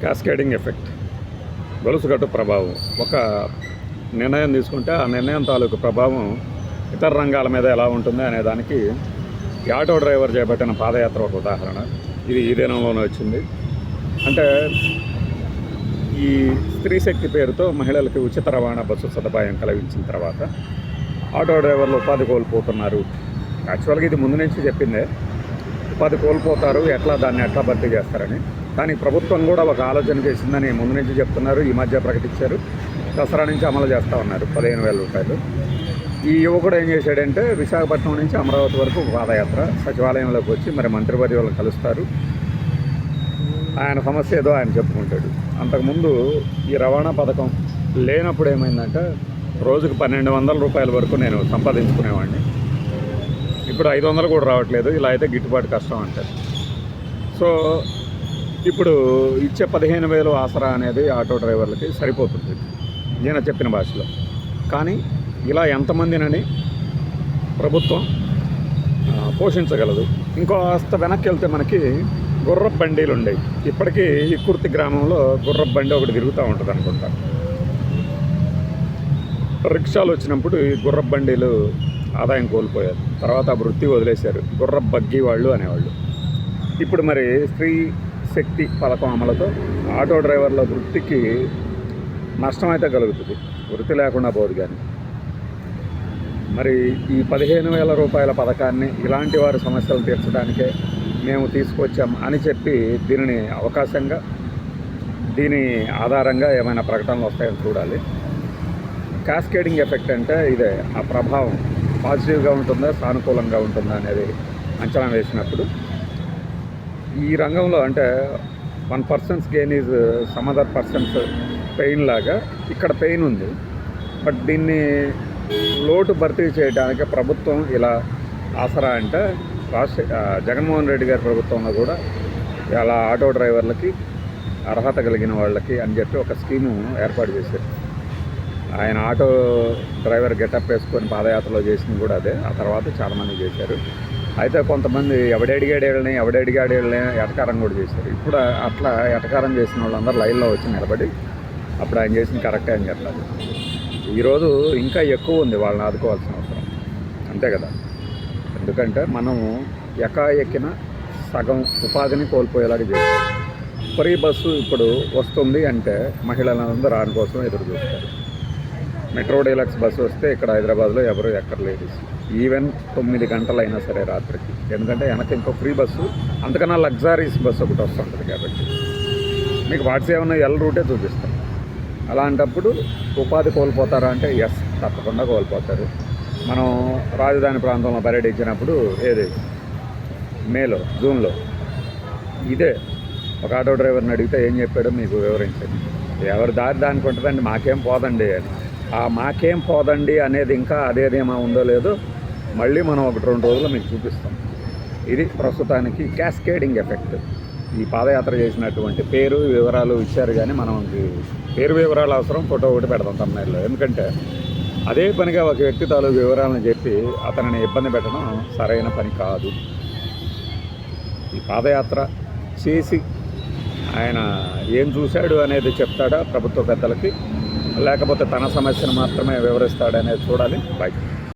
Cascading effect గొలుసుగట్టు ప్రభావం. ఒక నిర్ణయం తీసుకుంటే ఆ నిర్ణయం తాలూకు ప్రభావం ఇతర రంగాల మీద ఎలా ఉంటుంది అనే దానికి ఈ ఆటో డ్రైవర్ చేపట్టిన పాదయాత్ర ఒక ఉదాహరణ. ఇది ఈ దినంలోనే వచ్చింది. అంటే ఈ స్త్రీ శక్తి పేరుతో మహిళలకు ఉచిత రవాణా బస్సు సదుపాయం కలిగించిన తర్వాత ఆటో డ్రైవర్లు ఉపాధి కోల్పోతున్నారు. యాక్చువల్గా ఇది ముందు నుంచి చెప్పిందే. ఉపాధి కోల్పోతారు ఎట్లా దాన్ని ఎట్లా భర్తీ చేస్తారని. కానీ ప్రభుత్వం కూడా ఒక ఆలోచన చేసిందని ముందు నుంచి చెప్తున్నారు ఈ మధ్య ప్రకటించారు. దసరా నుంచి అమలు చేస్తూ ఉన్నారు పదిహేను వేల రూపాయలు. ఈ యువకుడు ఏం చేశాడంటే విశాఖపట్నం నుంచి అమరావతి వరకు పాదయాత్ర సచివాలయంలోకి వచ్చి మరి మంత్రివర్య వాళ్ళని కలుస్తారు. ఆయన సమస్య ఏదో ఆయన చెప్పుకుంటాడు. అంతకుముందు ఈ రవాణా పథకం లేనప్పుడు ఏమైందంటే రోజుకు పన్నెండు వందల రూపాయల వరకు నేను సంపాదించుకునేవాడిని. ఇప్పుడు ఐదు వందలు కూడా రావట్లేదు ఇలా అయితే గిట్టుబాటు కష్టం అంటారు. సో ఇప్పుడు ఇచ్చే పదిహేను వేలు ఆసరా అనేది ఆటో డ్రైవర్లకి సరిపోతుంది. నేను చెప్పిన భాషలో. కానీ ఇలా ఎంతమందినని ప్రభుత్వం పోషించగలదు. ఇంకో అస్త వెనక్కి వెళ్తే మనకి గుర్రపు బండీలు ఉండేవి. ఇప్పటికీ ఇక్కుర్తి గ్రామంలో గుర్రపు బండి ఒకటి తిరుగుతూ ఉంటుంది అనుకుంటా. రిక్షాలు వచ్చినప్పుడు ఈ గుర్రపు బండీలు ఆదాయం కోల్పోయారు. తర్వాత ఆ వృత్తి వదిలేశారు. గుర్రపు బగ్గి వాళ్ళు అనేవాళ్ళు. ఇప్పుడు మరి స్త్రీ శక్తి పథకం అమలుతో ఆటో డ్రైవర్ల వృత్తికి నష్టం అయితే కలుగుతుంది. వృత్తి లేకుండా పోదు కానీ. మరి ఈ పదిహేను వేల రూపాయల పథకాన్ని ఇలాంటి వారి సమస్యలు తీర్చడానికే మేము తీసుకొచ్చాం అని చెప్పి దీనిని అవకాశంగా దీని ఆధారంగా ఏమైనా ప్రకటనలు వస్తాయని చూడాలి. క్యాస్కేడింగ్ ఎఫెక్ట్ అంటే ఇదే ఆ ప్రభావం పాజిటివ్గా ఉంటుందా సానుకూలంగా ఉంటుందా అనేది అంచనా వేసినప్పుడు ఈ రంగంలో అంటే one person's gain is some other person's pain లాగా ఇక్కడ పెయిన్ ఉంది. బట్ దీన్ని లోటు భర్తీ చేయడానికి ప్రభుత్వం ఇలా ఆసరా అంటే రాష్ట్ర జగన్మోహన్ రెడ్డి గారి ప్రభుత్వంలో కూడా ఇలా ఆటో డ్రైవర్లకి అర్హత కలిగిన వాళ్ళకి అని చెప్పి ఒక స్కీము ఏర్పాటు చేశారు. ఆయన ఆటో డ్రైవర్ గెటప్ వేసుకొని పాదయాత్రలో చేసింది కూడా అదే. ఆ తర్వాత చాలామంది చేశారు. అయితే కొంతమంది ఎవడడిగాడు వీళ్ళని ఎవడడిగాడు వీళ్ళని ఎటకారం కూడా చేశారు. ఇప్పుడు అట్లా ఎటకారం చేసిన వాళ్ళందరూ లైన్లో వచ్చి నిలబడి అప్పుడు ఆయన చేసింది కరెక్టే అని చెప్పాలి. ఈరోజు ఇంకా ఎక్కువ ఉంది వాళ్ళని ఆదుకోవాల్సిన అవసరం. అంతే కదా. ఎందుకంటే మనము ఎకా ఎక్కిన సగం ఉపాధిని కోల్పోయేలాగా చేస్తాం. ఫ్రీ బస్సు ఇప్పుడు వస్తుంది అంటే మహిళలందరూ రాని కోసం ఎదురు చూస్తారు. మెట్రో డీలక్స్ బస్సు వస్తే ఇక్కడ హైదరాబాద్లో ఎవరు ఎక్కర్లేదు. ఈవెన్ తొమ్మిది గంటలైనా సరే రాత్రికి. ఎందుకంటే వెనక ఇంకో ఫ్రీ బస్సు అంతకన్నా లగ్జరీస్ బస్సు ఒకటి వస్తుంటుంది కాబట్టి. మీకు వాట్స్ ఏమన్నా ఎల్ రూటే చూపిస్తాం. అలాంటప్పుడు ఉపాధి కోల్పోతారా అంటే ఎస్ తప్పకుండా కోల్పోతారు. మనం రాజధాని ప్రాంతంలో పర్యటించినప్పుడు ఏది? మేలో జూన్లో. ఇదే. ఒక ఆటో డ్రైవర్ని అడిగితే ఏం చెప్పాడో మీకు వివరించండి. ఎవరి దారి దానికి ఉంటుందండి మాకేం పోదండి అని. ఆ మాకేం పోదండి అనేది ఇంకా అదేదేమో ఉందో లేదో మళ్ళీ మనం ఒకటి రెండు రోజులు మీకు చూపిస్తాం. ఇది ప్రస్తుతానికి క్యాస్కేడింగ్ ఎఫెక్ట్. ఈ పాదయాత్ర చేసినటువంటి పేరు వివరాలు ఇచ్చారు కానీ మనకి పేరు వివరాలు అవసరం ఫోటో ఒకటి పెడతాం తమిళలో ఎందుకంటే అదే పనిగా ఒక వ్యక్తి తాలూకు వివరాలను చెప్పి అతనిని ఇబ్బంది పెట్టడం సరైన పని కాదు. ఈ పాదయాత్ర చేసి ఆయన ఏం చూశాడు అనేది చెప్తాడా ప్రభుత్వ పెద్దలకి? లేకపోతే తన సమస్యను మాత్రమే వివరిస్తాడనేది చూడాలి. బై